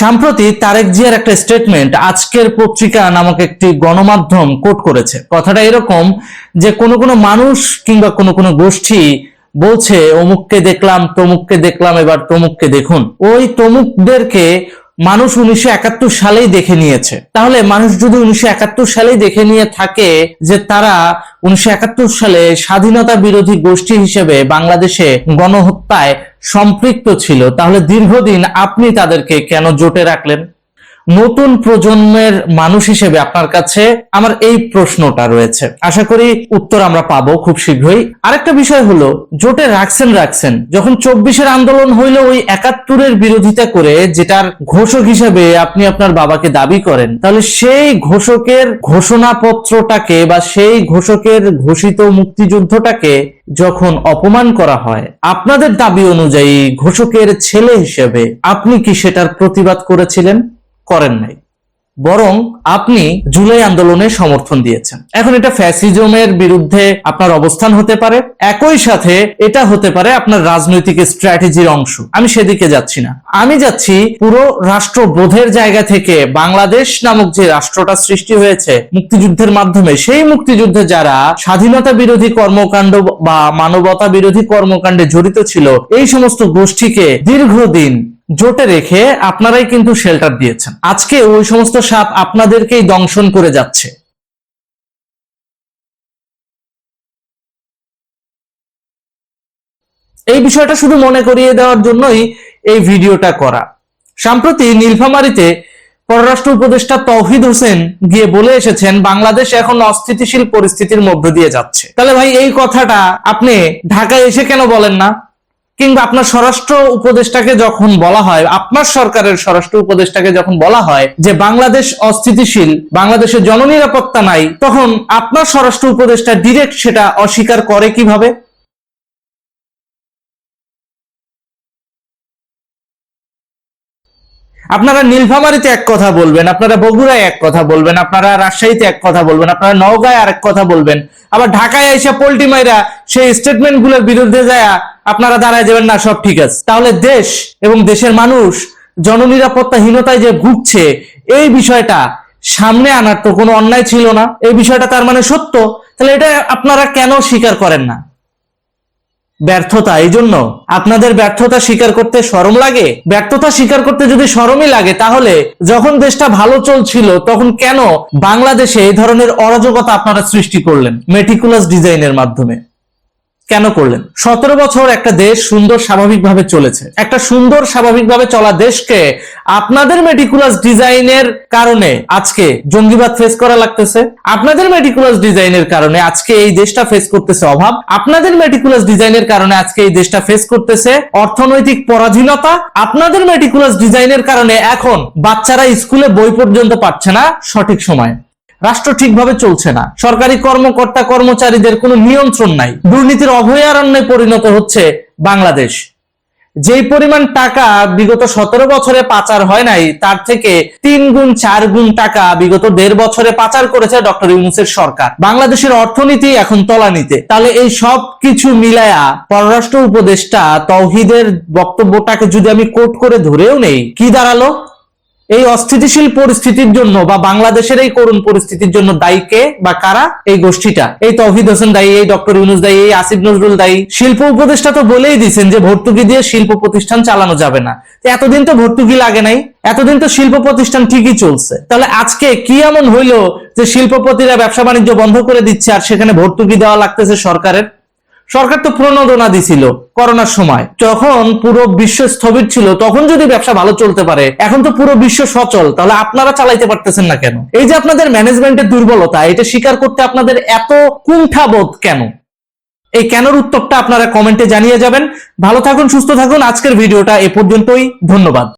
সম্প্রতি তারেক জিয়ার একটা স্টেটমেন্ট আজকের পত্রিকা নামক একটি গণমাধ্যম কোট করেছে। কথাটা এরকম যে কোনো কোনো মানুষ কিংবা কোনো কোনো গোষ্ঠী বলছে, অমুককে দেখলাম, তমুককে দেখলাম, এবার তমুককে দেখুন। ওই তমুকদেরকে মানুষ উনিশশো একাত্তর সালেই দেখে নিয়েছে। তাহলে মানুষ যদি উনিশশো একাত্তর সালেই দেখে নিয়ে থাকে যে তারা উনিশশো একাত্তর সালে স্বাধীনতা বিরোধী গোষ্ঠী হিসেবে বাংলাদেশে গণহত্যায় সম্পৃক্ত ছিল, তাহলে দীর্ঘদিন আপনি তাদেরকে কেন জোটে রাখলেন? নতুন প্রজন্মের মানুষ হিসেবে আপনার কাছে আমার এই প্রশ্নটা রয়েছে। আশা করি উত্তর আমরা পাবো খুব শীঘ্রই। আরেকটা বিষয় হলো, জোটে রাখছেন রাখছেন, যখন চব্বিশের আন্দোলন হইল ওই একাত্তরের বিরোধিতা করে যেটার ঘোষক হিসেবে আপনি আপনার বাবাকে দাবি করেন, তাহলে সেই ঘোষকের ঘোষণাপত্রটাকে বা সেই ঘোষকের ঘোষিত মুক্তিযুদ্ধটাকে যখন অপমান করা হয়, আপনাদের দাবি অনুযায়ী ঘোষকের ছেলে হিসেবে আপনি কি সেটার প্রতিবাদ করেছিলেন? করেন নাই। বরং আপনি জুলাই আন্দোলনে সমর্থন দিয়েছেন। এখন এটা ফ্যাসিজমের বিরুদ্ধে আপনার অবস্থান হতে পারে, একই সাথে এটা হতে পারে আপনার রাজনৈতিক স্ট্র্যাটেজির অংশ। আমি সেদিকে যাচ্ছি না। আমি যাচ্ছি পুরো রাষ্ট্রবোধের জায়গা থেকে বাংলাদেশ নামক যে রাষ্ট্রটা সৃষ্টি হয়েছে মুক্তিযুদ্ধের মাধ্যমে, সেই মুক্তিযুদ্ধে যারা স্বাধীনতা বিরোধী কর্মকাণ্ড বা মানবতা বিরোধী কর্মকাণ্ডে জড়িত ছিল, এই সমস্ত গোষ্ঠীকে দীর্ঘদিন জোটে রেখে আপনারাই কিন্তু শেল্টার দিয়েছেন। আজকে ওই সমস্ত সাপ আপনাদেরকেই দংশন করে যাচ্ছে। এই বিষয়টা শুধু মনে করিয়ে দেওয়ার জন্যই এই ভিডিওটা করা। সম্প্রতি নীলফামারীতে পররাষ্ট্র উপদেষ্টা তৌহিদ হোসেন গিয়ে বলে এসেছেন, বাংলাদেশ এখন অস্থিতিশীল পরিস্থিতির মধ্য দিয়ে যাচ্ছে। তাহলে ভাই, এই কথাটা আপনি ঢাকায় এসে কেন বলেন না? কিংবা আপনার স্বরাষ্ট্র উপদেষ্টাকে যখন বলা হয়, আপনার সরকারের স্বরাষ্ট্র উপদেষ্টাকে যখন বলা হয় যে বাংলাদেশ অস্থিতিশীল, বাংলাদেশের জননিরাপত্তা নাই, তখন আপনার স্বরাষ্ট্র উপদেষ্টা ডিরেক্ট সেটা অস্বীকার করে কীভাবে? আপনারা নীলফামারীতে এক কথা বলবেন, আপনারা বগুড়ায় এক কথা বলবেন, আপনারা রাজশাহীতে এক কথা বলবেন, আপনারা নওগাঁয় আরেক কথা বলবেন, আবার ঢাকায় এসে পোল্টি মাইরা সেই স্টেটমেন্টগুলোর বিরুদ্ধে যায় আপনারা দাঁড়ায় যাবেন না, সব ঠিক আছে। তাহলে দেশ এবং দেশের মানুষ জননিরাপত্তাহীনতায় যে ভুগছে, এই বিষয়টা সামনে আনার তো কোনো অন্যায় ছিল না। এই বিষয়টা তার মানে সত্য। তাহলে এটা আপনারা কেন স্বীকার করেন না? ব্যর্থতা, এই জন্য আপনাদের ব্যর্থতা স্বীকার করতে সরম লাগে? ব্যর্থতা স্বীকার করতে যদি সরমই লাগে, তাহলে যখন দেশটা ভালো চলছিল, তখন কেন বাংলাদেশে এই ধরনের অরাজকতা আপনারা সৃষ্টি করলেন? মেটিকুলাস ডিজাইনের মাধ্যমে। কেন করলেন? সতেরো বছর একটা দেশ সুন্দর স্বাভাবিকভাবে চলেছে। একটা সুন্দর স্বাভাবিকভাবে চলা দেশকে আপনাদের মেটিকুলাস ডিজাইনের কারণে আজকে জঙ্গিবাদ ফেস করা লাগতেছে। আপনাদের মেটিকুলাস ডিজাইনের কারণে আজকে এই দেশটা ফেস করতেছে অভাব। আপনাদের মেটিকুলাস ডিজাইনের কারণে আজকে এই দেশটা ফেস করতেছে অর্থনৈতিক পরাধীনতা। আপনাদের মেটিকুলাস ডিজাইনের কারণে এখন বাচ্চারা স্কুলে বই পর্যন্ত পাচ্ছে না সঠিক সময়। রাষ্ট্র ঠিকভাবে চলছে না। সরকারি কর্মকর্তা কর্মচারীদের কোনো নিয়ন্ত্রণ নাই। দুর্নীতির অভয়ারণ্যে পরিণত হচ্ছে বাংলাদেশ। যেই পরিমাণ টাকা বিগত সতেরো বছরে পাচার হয় নাই, তার থেকে তিন গুণ, চার গুণ টাকা বিগত দেড় বছরে পাচার করেছে ডক্টর ইউনুসের সরকার। বাংলাদেশের অর্থনীতি এখন তলানিতে। তাহলে এই সব কিছু মিলায়া পররাষ্ট্র উপদেষ্টা তৌহিদের বক্তব্যটাকে যদি আমি কোট করে ধরেও নেই, কি দাঁড়াল? এই অস্থিতিশীল পরিস্থিতির জন্য বা বাংলাদেশের এই করুণ পরিস্থিতির জন্য দায়ী কে বা কারা? এই গোষ্ঠীটা। এই তৌহিদ হোসেন দায়ী, এই ডক্টর ইউনুস দায়ী, এই আসিফ নজরুল দায়ী। শিল্প উপদেষ্টা তো বলেই দিচ্ছেন যে ভর্তুকি দিয়ে শিল্প প্রতিষ্ঠান চালানো যাবে না। এতদিন তো ভর্তুকি লাগে নাই। এতদিন তো শিল্প প্রতিষ্ঠান ঠিকই চলছে। তাহলে আজকে কি এমন হইল যে শিল্পপতিরা ব্যবসা বাণিজ্য বন্ধ করে দিচ্ছে আর সেখানে ভর্তুকি দেওয়া লাগতেছে সরকারের? সরকার তো প্রণোদনা দিছিল করোনার সময়। যখন পুরো বিশ্ব স্থবির ছিল, তখন যদি ব্যবসা ভালো চলতে পারে, এখন তো পুরো বিশ্ব সচল, তাহলে আপনারা চালাইতে পারতেছেন না কেন? এই যে আপনাদের ম্যানেজমেন্টের দুর্বলতা, এটা স্বীকার করতে আপনাদের এত কুণ্ঠাবোধ কেন? এই কেনর উত্তরটা আপনারা কমেন্টে জানিয়ে যাবেন। ভালো থাকুন, সুস্থ থাকুন, আজকের ভিডিওটা এ পর্যন্তই, ধন্যবাদ।